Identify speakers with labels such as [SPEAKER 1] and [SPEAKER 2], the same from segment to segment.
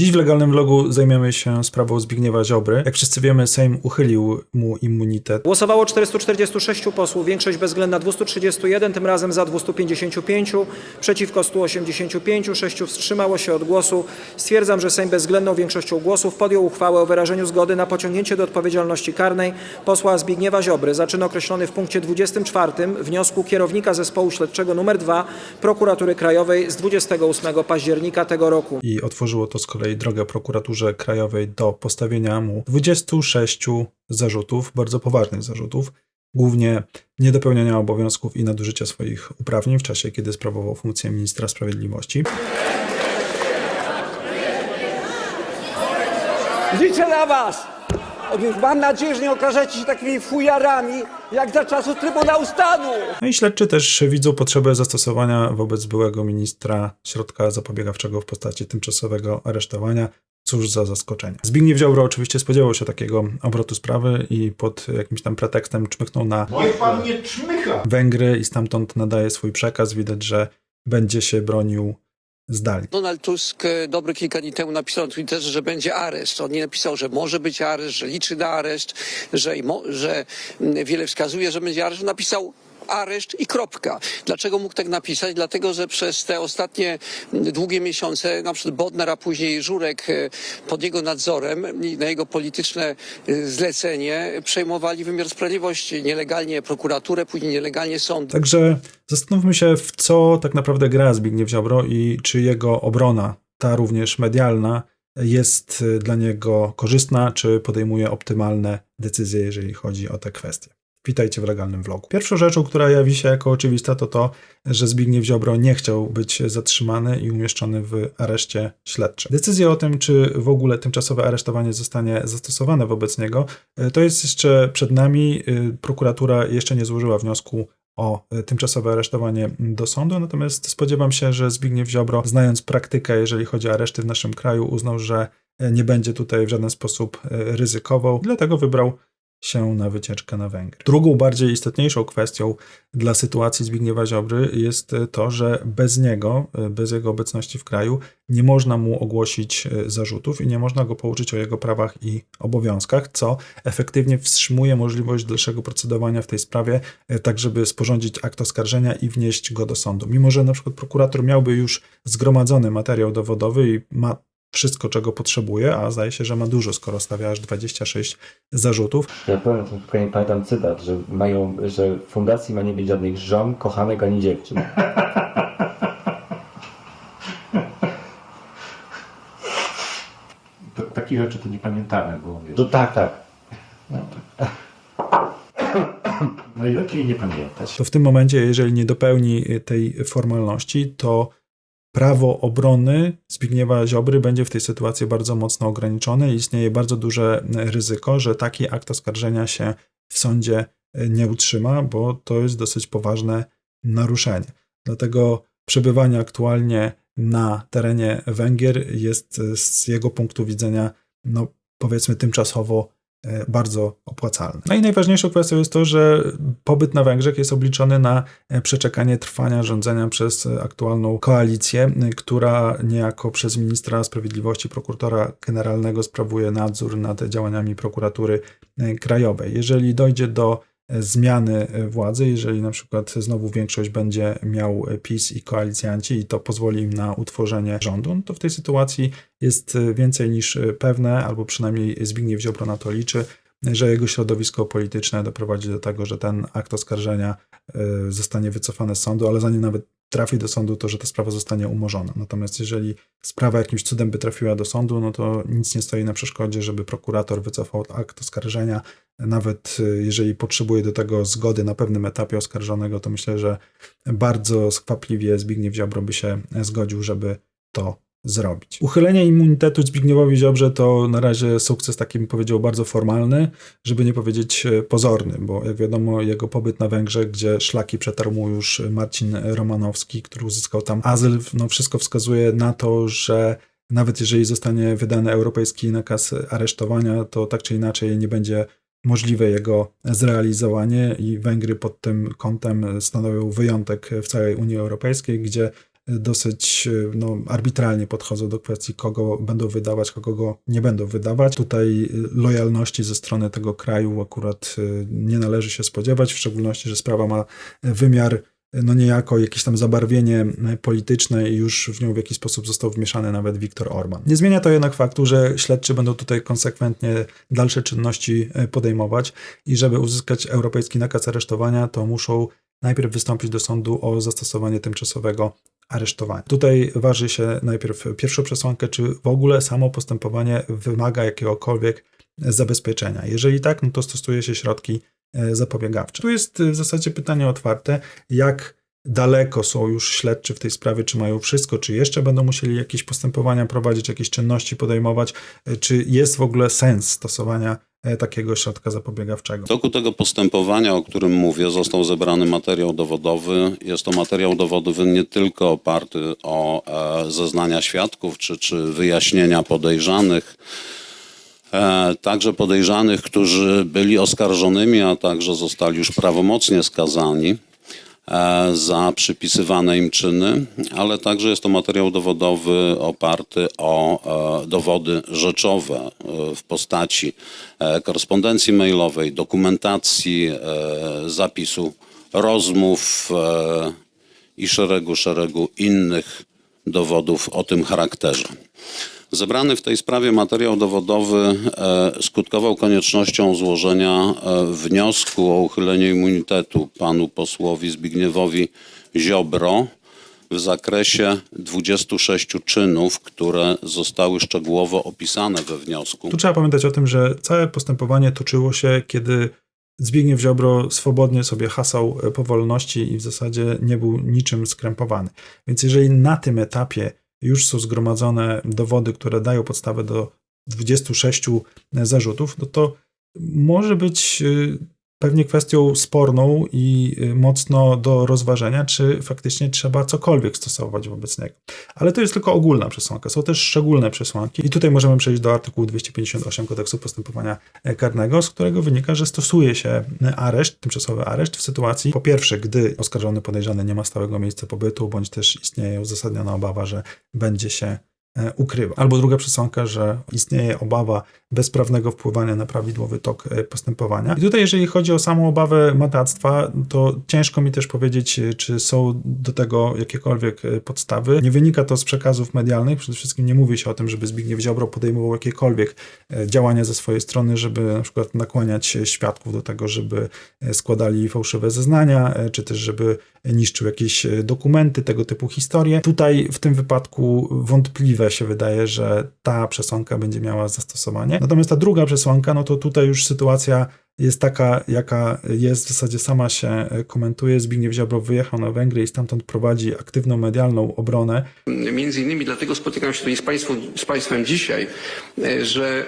[SPEAKER 1] Dziś w legalnym vlogu zajmiemy się sprawą Zbigniewa Ziobry. Jak wszyscy wiemy, Sejm uchylił mu immunitet.
[SPEAKER 2] Głosowało 446 posłów, większość bezwzględna 231, tym razem za 255, przeciwko 185, 6 wstrzymało się od głosu. Stwierdzam, że Sejm bezwzględną większością głosów podjął uchwałę o wyrażeniu zgody na pociągnięcie do odpowiedzialności karnej posła Zbigniewa Ziobry za czyn określony w punkcie 24 wniosku kierownika zespołu śledczego nr 2 Prokuratury Krajowej z 28 października tego roku.
[SPEAKER 1] i otworzyło to z kolei drogę prokuraturze krajowej do postawienia mu 26 zarzutów, bardzo poważnych zarzutów, głównie niedopełniania obowiązków i nadużycia swoich uprawnień w czasie, kiedy sprawował funkcję ministra sprawiedliwości.
[SPEAKER 3] Liczę na was! Mam nadzieję, że nie okażecie się takimi fujarami, jak za czasów Trybunału Stanu!
[SPEAKER 1] No i śledczy też widzą potrzebę zastosowania wobec byłego ministra środka zapobiegawczego w postaci tymczasowego aresztowania. Cóż za zaskoczenie. Zbigniew Ziobro oczywiście spodziewał się takiego obrotu sprawy i pod jakimś tam pretekstem czmychnął na
[SPEAKER 4] Niech pan nie czmycha.
[SPEAKER 1] Węgry i stamtąd nadaje swój przekaz. Widać, że będzie się bronił
[SPEAKER 5] Donald Tusk e, dobre kilka dni temu napisał na Twitterze, że będzie areszt. On nie napisał, że może być areszt, że liczy na areszt, że, że mm, wiele wskazuje, że będzie areszt. Napisał areszt i kropka. Dlaczego mógł tak napisać? Dlatego, że przez te ostatnie długie miesiące, na przykład Bodnar, a później Żurek e, pod jego nadzorem i na jego polityczne e, zlecenie przejmowali wymiar sprawiedliwości. Nielegalnie prokuraturę, później nielegalnie sąd.
[SPEAKER 1] Także zastanówmy się, w co tak naprawdę gra Zbigniew Ziobro i czy jego obrona, ta również medialna, jest y, dla niego korzystna, czy podejmuje optymalne decyzje, jeżeli chodzi o te kwestie. Witajcie w legalnym vlogu. Pierwszą rzeczą, która jawi się jako oczywista, to to, że Zbigniew Ziobro nie chciał być zatrzymany i umieszczony w areszcie śledczym. Decyzja o tym, czy w ogóle tymczasowe aresztowanie zostanie zastosowane wobec niego, y, to jest jeszcze przed nami. Y, Prokuratura jeszcze nie złożyła wniosku o y, tymczasowe aresztowanie do sądu, natomiast spodziewam się, że Zbigniew Ziobro, znając praktykę, jeżeli chodzi o areszty w naszym kraju, uznał, że nie będzie tutaj w żaden sposób ryzykował, dlatego wybrał się na wycieczkę na Węgry. Drugą, bardziej istotniejszą kwestią dla sytuacji Zbigniewa Ziobry jest y, to, że bez niego, y, bez jego obecności w kraju, nie można mu ogłosić y, zarzutów i nie można go pouczyć o jego prawach i obowiązkach, co efektywnie wstrzymuje możliwość dalszego procedowania w tej sprawie, tak żeby sporządzić akt oskarżenia i wnieść go do sądu. Mimo, że na przykład prokurator miałby już zgromadzony materiał dowodowy i ma wszystko, czego potrzebuje, a zdaje się, że ma dużo, skoro stawia aż 26 zarzutów,
[SPEAKER 6] Ja powiem, nie pamiętam cytat, że mają, że w fundacji ma nie być żadnych żon, kochanek ani dziewczyn.
[SPEAKER 4] Takich rzeczy to nie pamiętamy, bo wiesz,
[SPEAKER 6] To tak, tak.
[SPEAKER 4] najlepiej nie pamiętać.
[SPEAKER 1] to w tym momencie, jeżeli nie dopełni tej formalności, to prawo obrony Zbigniewa Ziobry będzie w tej sytuacji bardzo mocno ograniczone i istnieje bardzo duże y, ryzyko, że taki akt oskarżenia się w sądzie y, nie utrzyma, bo to jest dosyć poważne naruszenie. Dlatego przebywanie aktualnie na terenie Węgier jest y, z jego punktu widzenia, no powiedzmy, tymczasowo e, bardzo opłacalne. No i najważniejszą kwestią jest to, że pobyt na Węgrzech jest obliczony na e, przeczekanie trwania rządzenia przez e, aktualną koalicję, e, która niejako przez ministra sprawiedliwości, prokuratora generalnego sprawuje nadzór nad działaniami prokuratury e, krajowej. Jeżeli dojdzie do e, zmiany władzy, jeżeli na przykład znowu większość będzie miał PiS i koalicjanci i to pozwoli im na utworzenie rządu, no to w tej sytuacji jest więcej niż pewne, albo przynajmniej Zbigniew Ziobro na to liczy, że jego środowisko polityczne doprowadzi do tego, że ten akt oskarżenia e, zostanie wycofany z sądu, ale zanim nawet trafi do sądu, to że ta sprawa zostanie umorzona. Natomiast jeżeli sprawa jakimś cudem by trafiła do sądu, no to nic nie stoi na przeszkodzie, żeby prokurator wycofał akt oskarżenia. Nawet e, jeżeli potrzebuje do tego zgody na pewnym etapie oskarżonego, to myślę, że bardzo skwapliwie Zbigniew Ziobro by się zgodził, żeby to zrobić. Uchylenie immunitetu Zbigniewowi Ziobrze to na razie sukces taki bym powiedział bardzo formalny, żeby nie powiedzieć e, pozorny, bo jak wiadomo jego pobyt na Węgrzech, gdzie szlaki przetarł mu już Marcin Romanowski, który uzyskał tam azyl, no wszystko wskazuje na to, że nawet jeżeli zostanie wydany europejski nakaz aresztowania, to tak czy inaczej nie będzie możliwe jego zrealizowanie i Węgry pod tym kątem stanowią wyjątek w całej Unii Europejskiej, gdzie dosyć y, no, arbitralnie podchodzą do kwestii, kogo będą wydawać, kogo go nie będą wydawać. Tutaj y, lojalności ze strony tego kraju akurat y, nie należy się spodziewać, w szczególności, że sprawa ma wymiar no niejako jakieś tam zabarwienie polityczne i już w nią w jakiś sposób został wmieszany nawet Viktor Orban. Nie zmienia to jednak faktu, że śledczy będą tutaj konsekwentnie dalsze czynności e, podejmować i żeby uzyskać europejski nakaz aresztowania, to muszą najpierw wystąpić do sądu o zastosowanie tymczasowego aresztowania. Tutaj waży się najpierw pierwszą przesłankę, czy w ogóle samo postępowanie wymaga jakiegokolwiek zabezpieczenia. Jeżeli tak, no to stosuje się środki e, zapobiegawcze. Tu jest e, w zasadzie pytanie otwarte, jak daleko są już śledczy w tej sprawie, czy mają wszystko, czy jeszcze będą musieli jakieś postępowania prowadzić, jakieś czynności podejmować, e, czy jest w ogóle sens stosowania takiego środka zapobiegawczego.
[SPEAKER 7] W toku tego postępowania, o którym mówię, został zebrany materiał dowodowy. Jest to materiał dowodowy nie tylko oparty o e, zeznania świadków czy, czy wyjaśnienia podejrzanych, e, także podejrzanych, którzy byli oskarżonymi, a także zostali już prawomocnie skazani e, za przypisywane im czyny, ale także jest to materiał dowodowy oparty o e, dowody rzeczowe e, w postaci e, korespondencji mailowej, dokumentacji, e, zapisu rozmów e, i szeregu, szeregu innych dowodów o tym charakterze. Zebrany w tej sprawie materiał dowodowy e, skutkował koniecznością złożenia e, wniosku o uchylenie immunitetu panu posłowi Zbigniewowi Ziobro w zakresie 26 czynów, które zostały szczegółowo opisane we wniosku.
[SPEAKER 1] Tu trzeba pamiętać o tym, że całe postępowanie toczyło się, kiedy Zbigniew Ziobro swobodnie sobie hasał e, po wolności i w zasadzie nie był niczym skrępowany. Więc jeżeli na tym etapie już są zgromadzone dowody, które dają podstawę do 26 zarzutów, no to może być y, pewnie kwestią sporną i y, mocno do rozważenia, czy faktycznie trzeba cokolwiek stosować wobec niego. Ale to jest tylko ogólna przesłanka. Są też szczególne przesłanki i tutaj możemy przejść do artykułu 258 kodeksu postępowania karnego, z którego wynika, że stosuje się areszt, tymczasowy areszt w sytuacji, po pierwsze, gdy oskarżony podejrzany nie ma stałego miejsca pobytu, bądź też istnieje uzasadniona obawa, że będzie się ukrywa. Albo druga przesłanka, że istnieje obawa bezprawnego wpływania na prawidłowy tok e, postępowania. I tutaj, jeżeli chodzi o samą obawę matactwa, to ciężko mi też powiedzieć, e, czy są do tego jakiekolwiek e, podstawy. Nie wynika to z przekazów medialnych, przede wszystkim nie mówi się o tym, żeby Zbigniew Ziobro podejmował jakiekolwiek e, działania ze swojej strony, żeby na przykład nakłaniać e, świadków do tego, żeby e, składali fałszywe zeznania, e, czy też żeby niszczył jakieś e, dokumenty, tego typu historie. Tutaj w tym wypadku wątpliwe się wydaje, że ta przesłanka będzie miała zastosowanie. Natomiast ta druga przesłanka, no to tutaj już sytuacja jest taka, jaka jest, w zasadzie sama się komentuje. Zbigniew Ziobro wyjechał na Węgry i stamtąd prowadzi aktywną medialną obronę.
[SPEAKER 5] Między innymi dlatego spotykam się tutaj z, państwu, z Państwem dzisiaj, że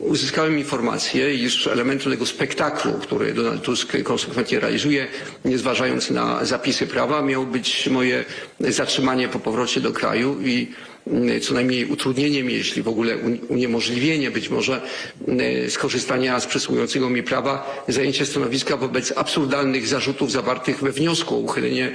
[SPEAKER 5] uzyskałem informację, iż elementem tego spektaklu, który Donald Tusk konsekwentnie realizuje, nie zważając na zapisy prawa, miało być moje zatrzymanie po powrocie do kraju i co najmniej utrudnieniem, jeśli w ogóle un- uniemożliwienie być może mm, skorzystania z przysługującego mi prawa, zajęcie stanowiska wobec absurdalnych zarzutów zawartych we wniosku o uchylenie,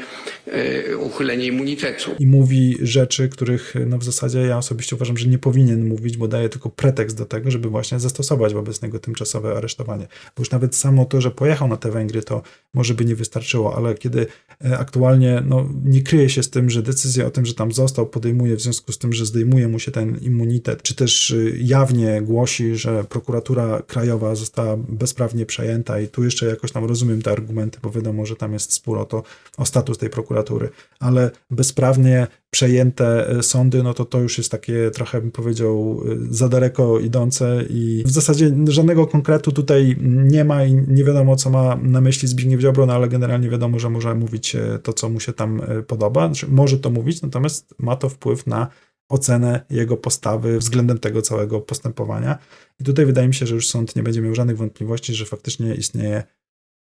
[SPEAKER 5] e, uchylenie immunitetu.
[SPEAKER 1] i mówi rzeczy, których no w zasadzie ja osobiście uważam, że nie powinien mówić, bo daje tylko pretekst do tego, żeby właśnie zastosować wobec niego tymczasowe aresztowanie. Bo już nawet samo to, że pojechał na te Węgry, to może by nie wystarczyło, ale kiedy e, aktualnie no, nie kryje się z tym, że decyzja o tym, że tam został, podejmuje w związku z tym, że zdejmuje mu się ten immunitet, czy też y, jawnie głosi, że prokuratura krajowa została bezprawnie przejęta i tu jeszcze jakoś tam rozumiem te argumenty, bo wiadomo, że tam jest spór o to, o status tej prokuratury, ale bezprawnie przejęte e, sądy, no to to już jest takie trochę bym powiedział e, za daleko idące i w zasadzie żadnego konkretu tutaj nie ma i nie wiadomo co ma na myśli Zbigniew Ziobro, no ale generalnie wiadomo, że może mówić to, co mu się tam podoba, znaczy, może to mówić, natomiast ma to wpływ na ocenę jego postawy względem tego całego postępowania. I tutaj wydaje mi się, że już sąd nie będzie miał żadnych wątpliwości, że faktycznie istnieje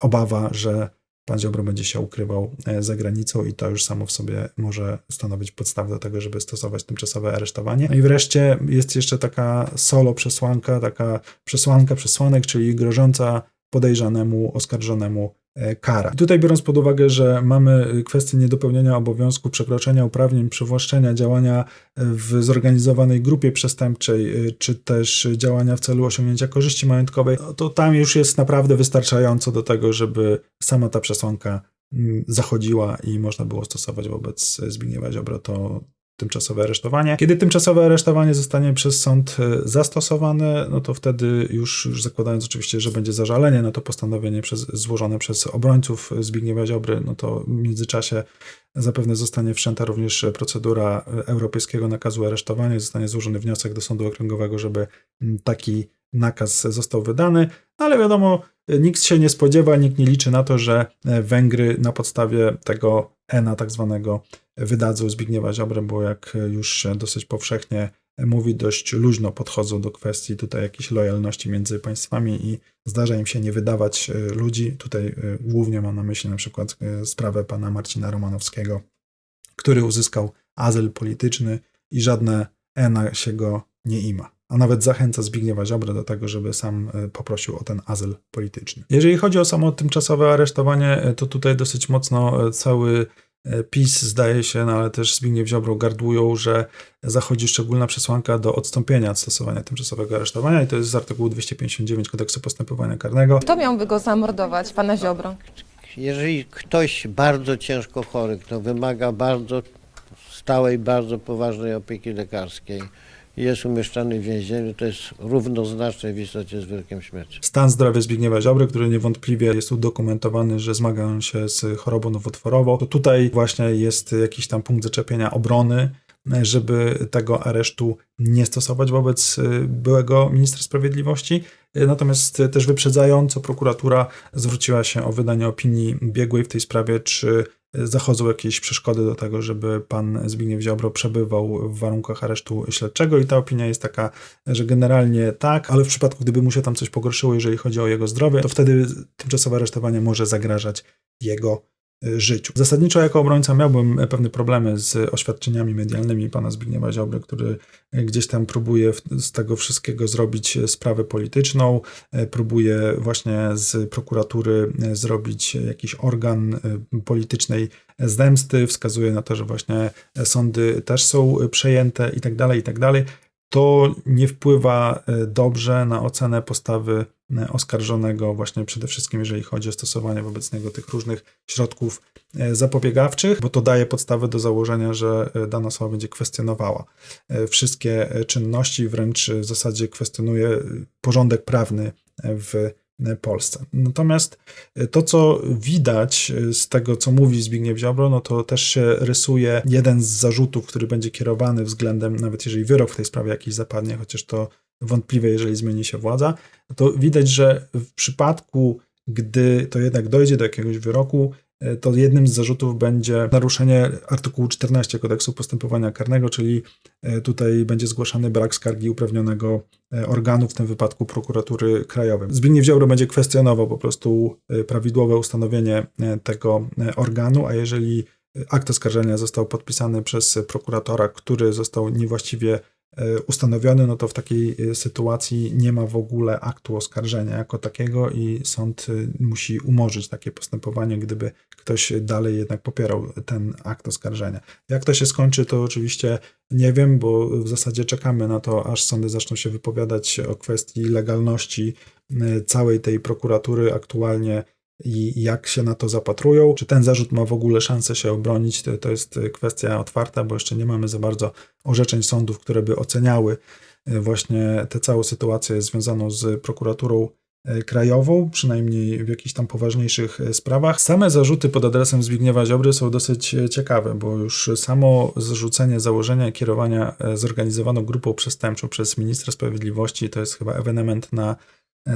[SPEAKER 1] obawa, że pan Ziobro będzie się ukrywał e, za granicą i to już samo w sobie może stanowić podstawę do tego, żeby stosować tymczasowe aresztowanie. No i wreszcie jest jeszcze taka solo przesłanka, taka przesłanka przesłanek, czyli grożąca podejrzanemu, oskarżonemu e, kara. I tutaj biorąc pod uwagę, że mamy kwestię niedopełnienia obowiązku, przekroczenia uprawnień, przywłaszczenia, działania w zorganizowanej grupie przestępczej, czy też działania w celu osiągnięcia korzyści majątkowej, no to tam już jest naprawdę wystarczająco do tego, żeby sama ta przesłanka mm, zachodziła i można było stosować wobec Zbigniewa Ziobro to tymczasowe aresztowanie. Kiedy tymczasowe aresztowanie zostanie przez sąd e, zastosowane, no to wtedy już, już zakładając oczywiście, że będzie zażalenie na to postanowienie przez, złożone przez obrońców Zbigniewa Ziobry, no to w międzyczasie zapewne zostanie wszczęta również procedura europejskiego nakazu aresztowania, zostanie złożony wniosek do sądu okręgowego, żeby mm, taki nakaz został wydany, no ale wiadomo, nikt się nie spodziewa, nikt nie liczy na to, że e, Węgry na podstawie tego ENA tak zwanego wydadzą Zbigniewa Ziobrę, bo jak już się dosyć powszechnie mówi, dość luźno podchodzą do kwestii tutaj jakiejś lojalności między państwami i zdarza im się nie wydawać e, ludzi. Tutaj e, głównie mam na myśli na przykład e, sprawę pana Marcina Romanowskiego, który uzyskał azyl polityczny i żadne ENA się go nie ima. A nawet zachęca Zbigniewa Ziobrę do tego, żeby sam poprosił o ten azyl polityczny. Jeżeli chodzi o samo tymczasowe aresztowanie, to tutaj dosyć mocno cały PiS zdaje się, no ale też Zbigniew Ziobro gardłują, że zachodzi szczególna przesłanka do odstąpienia od stosowania tymczasowego aresztowania i to jest z artykułu 259 kodeksu postępowania karnego.
[SPEAKER 8] Kto miałby go zamordować, pana Ziobro?
[SPEAKER 9] Jeżeli ktoś bardzo ciężko chory, kto wymaga bardzo stałej, bardzo poważnej opieki lekarskiej, jest umieszczany w więzieniu, to jest równoznaczne w istocie z wyrokiem śmierci.
[SPEAKER 1] Stan zdrowia Zbigniewa Ziobry, który niewątpliwie jest udokumentowany, że zmaga się z chorobą nowotworową, to tutaj właśnie jest jakiś tam punkt zaczepienia obrony, żeby tego aresztu nie stosować wobec y, byłego ministra sprawiedliwości. Natomiast też wyprzedzająco prokuratura zwróciła się o wydanie opinii biegłej w tej sprawie, czy zachodzą jakieś przeszkody do tego, żeby pan Zbigniew Ziobro przebywał w warunkach aresztu śledczego? I ta opinia jest taka, że generalnie tak, ale w przypadku gdyby mu się tam coś pogorszyło, jeżeli chodzi o jego zdrowie, to wtedy tymczasowe aresztowanie może zagrażać jego życiu. Zasadniczo jako obrońca miałbym pewne problemy z oświadczeniami medialnymi pana Zbigniewa Ziobry, który gdzieś tam próbuje z tego wszystkiego zrobić sprawę polityczną, próbuje właśnie z prokuratury zrobić jakiś organ politycznej zemsty, wskazuje na to, że właśnie sądy też są przejęte i tak dalej, i tak dalej. To nie wpływa dobrze na ocenę postawy oskarżonego, właśnie przede wszystkim jeżeli chodzi o stosowanie wobec niego tych różnych środków e, zapobiegawczych, bo to daje podstawę do założenia, że e, dana osoba będzie kwestionowała e, wszystkie czynności, wręcz w zasadzie kwestionuje porządek prawny w Polsce. Natomiast to, co widać z tego, co mówi Zbigniew Ziobro, no to też się rysuje jeden z zarzutów, który będzie kierowany względem, nawet jeżeli wyrok w tej sprawie jakiś zapadnie, chociaż to wątpliwe, jeżeli zmieni się władza, to widać, że w przypadku, gdy to jednak dojdzie do jakiegoś wyroku, e, to jednym z zarzutów będzie naruszenie artykułu 14 kodeksu postępowania karnego, czyli e, tutaj będzie zgłaszany brak skargi uprawnionego e, organu, w tym wypadku prokuratury krajowej. Zbigniew Ziobro będzie kwestionował po prostu prawidłowe ustanowienie tego organu, a jeżeli akt oskarżenia został podpisany przez prokuratora, który został niewłaściwie E, ustanowiony, no to w takiej e, sytuacji nie ma w ogóle aktu oskarżenia jako takiego i sąd e, musi umorzyć takie postępowanie, gdyby ktoś dalej jednak popierał ten akt oskarżenia. Jak to się skończy, to oczywiście nie wiem, bo w zasadzie czekamy na to, aż sądy zaczną się wypowiadać o kwestii legalności całej tej prokuratury aktualnie i jak się na to zapatrują. Czy ten zarzut ma w ogóle szansę się obronić, to, to jest kwestia otwarta, bo jeszcze nie mamy za bardzo orzeczeń sądów, które by oceniały e, właśnie tę całą sytuację związaną z prokuraturą e, krajową, przynajmniej w jakichś tam poważniejszych e, sprawach. Same zarzuty pod adresem Zbigniewa Ziobry są dosyć ciekawe, bo już samo zrzucenie założenia kierowania zorganizowaną grupą przestępczą przez ministra sprawiedliwości to jest chyba ewenement na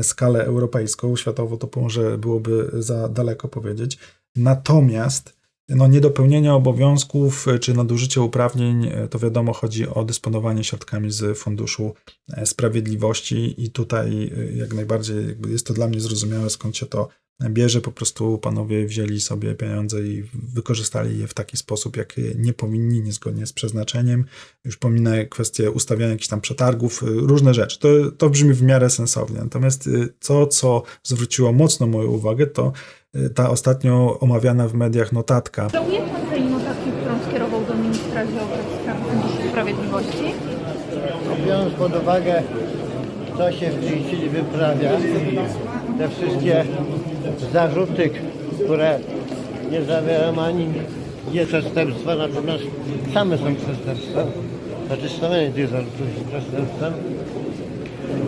[SPEAKER 1] skalę europejską, światowo to może byłoby za daleko powiedzieć. Natomiast no, niedopełnienie obowiązków czy nadużycie uprawnień, to wiadomo, chodzi o dysponowanie środkami z Funduszu Sprawiedliwości i tutaj jak najbardziej jest to dla mnie zrozumiałe, skąd się to bierze. Po prostu panowie wzięli sobie pieniądze i wykorzystali je w taki sposób, jak nie powinni, niezgodnie z przeznaczeniem. Już pominę kwestię ustawiania jakichś tam przetargów, różne rzeczy. To, to brzmi w miarę sensownie. Natomiast to, co zwróciło mocno moją uwagę, to y, ta ostatnio omawiana w mediach notatka
[SPEAKER 8] Żałuje pan tej notatki, którą skierował do ministra Ziobry Funduszu Sprawiedliwości?
[SPEAKER 9] Biorąc pod uwagę, co się w tej chwili wyprawia, te wszystkie zarzuty, które nie zawierają ani nie przestępstwa, natomiast same są przestępstwem, znaczy stawianie tych zarzutów jest przestępstwem,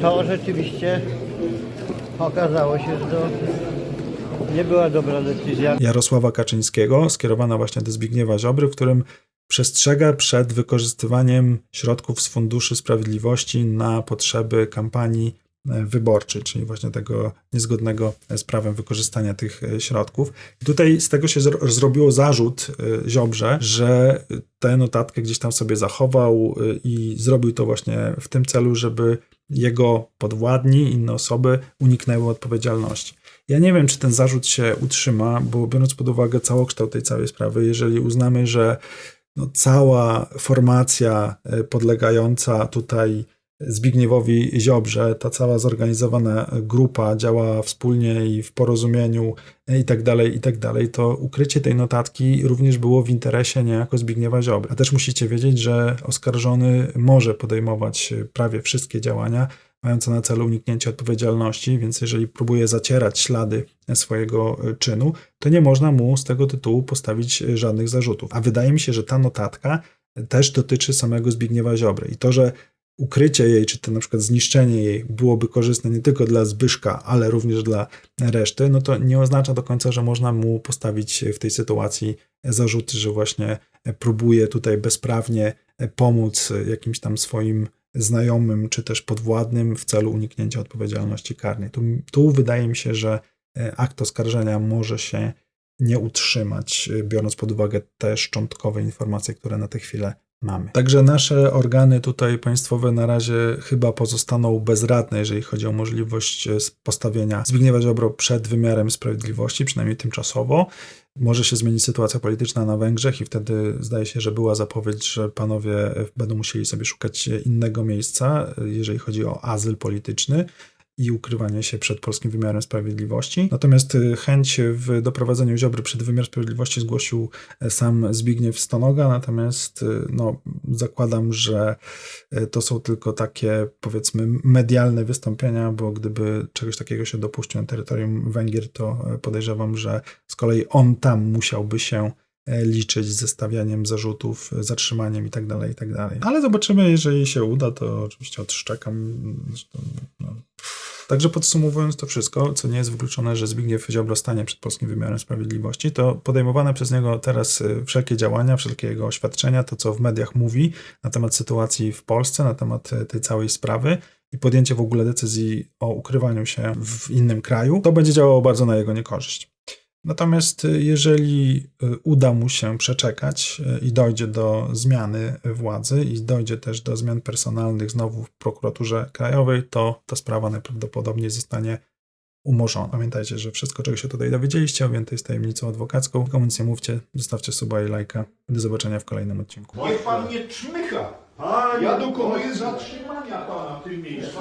[SPEAKER 9] to rzeczywiście okazało się, że to nie była dobra decyzja.
[SPEAKER 1] Jarosława Kaczyńskiego, skierowana właśnie do Zbigniewa Ziobry, w którym przestrzega przed wykorzystywaniem środków z Funduszy Sprawiedliwości na potrzeby kampanii wyborczej, czyli właśnie tego niezgodnego z prawem wykorzystania tych e, środków. I tutaj z tego się zro- zrobiło zarzut e, Ziobrze, że tę notatkę gdzieś tam sobie zachował e, i zrobił to właśnie w tym celu, żeby jego podwładni, inne osoby uniknęły odpowiedzialności. Ja nie wiem, czy ten zarzut się utrzyma, bo biorąc pod uwagę całokształt tej całej sprawy, jeżeli uznamy, że no, cała formacja podlegająca tutaj Zbigniewowi Ziobrze, ta cała zorganizowana grupa działa wspólnie i w porozumieniu e, i tak dalej, i tak dalej, to ukrycie tej notatki również było w interesie niejako Zbigniewa Ziobry. A też musicie wiedzieć, że oskarżony może podejmować e, prawie wszystkie działania mające na celu uniknięcie odpowiedzialności, więc jeżeli próbuje zacierać ślady swojego e, czynu, to nie można mu z tego tytułu postawić żadnych zarzutów. A wydaje mi się, że ta notatka też dotyczy samego Zbigniewa Ziobry. I to, że ukrycie jej, czy to na przykład zniszczenie jej byłoby korzystne nie tylko dla Zbyszka, ale również dla reszty, no to nie oznacza do końca, że można mu postawić w tej sytuacji zarzuty, że właśnie próbuje tutaj bezprawnie pomóc jakimś tam swoim znajomym, czy też podwładnym w celu uniknięcia odpowiedzialności karnej. Tu, tu wydaje mi się, że e, akt oskarżenia może się nie utrzymać, e, biorąc pod uwagę te szczątkowe informacje, które na tę chwilę mamy. Także nasze organy tutaj państwowe na razie chyba pozostaną bezradne, jeżeli chodzi o możliwość e, postawienia Zbigniewa Ziobro przed wymiarem sprawiedliwości, przynajmniej tymczasowo. Może się zmienić sytuacja polityczna na Węgrzech i wtedy zdaje się, że była zapowiedź, że panowie będą musieli sobie szukać innego miejsca, jeżeli chodzi o azyl polityczny i ukrywanie się przed polskim wymiarem sprawiedliwości. Natomiast y, chęć w doprowadzeniu Ziobry przed wymiar sprawiedliwości zgłosił e, sam Zbigniew Stonoga, natomiast y, no, zakładam, że y, to są tylko takie powiedzmy medialne wystąpienia, bo gdyby czegoś takiego się dopuścił na terytorium Węgier, to e, podejrzewam, że z kolei on tam musiałby się liczyć ze stawianiem zarzutów, e, zatrzymaniem i tak dalej, i tak dalej. Ale zobaczymy, jeżeli się uda, to oczywiście odszczekam. No. Także podsumowując to wszystko, co nie jest wykluczone, że Zbigniew Ziobro stanie przed polskim wymiarem sprawiedliwości, to podejmowane przez niego teraz y, wszelkie działania, wszelkie jego oświadczenia, to co w mediach mówi na temat sytuacji w Polsce, na temat tej całej sprawy i podjęcie w ogóle decyzji o ukrywaniu się w innym kraju, to będzie działało bardzo na jego niekorzyść. Natomiast y, jeżeli y, uda mu się przeczekać y, i dojdzie do zmiany władzy i dojdzie też do zmian personalnych znowu w prokuraturze krajowej, to ta sprawa najprawdopodobniej zostanie umorzona. Pamiętajcie, że wszystko, czego się tutaj dowiedzieliście, objęte jest tajemnicą adwokacką. Nic nie mówcie, zostawcie suba i lajka. Do zobaczenia w kolejnym odcinku.
[SPEAKER 4] Niech pan nie czmycha. Ja dokonuję zatrzymania pana w tym miejscu.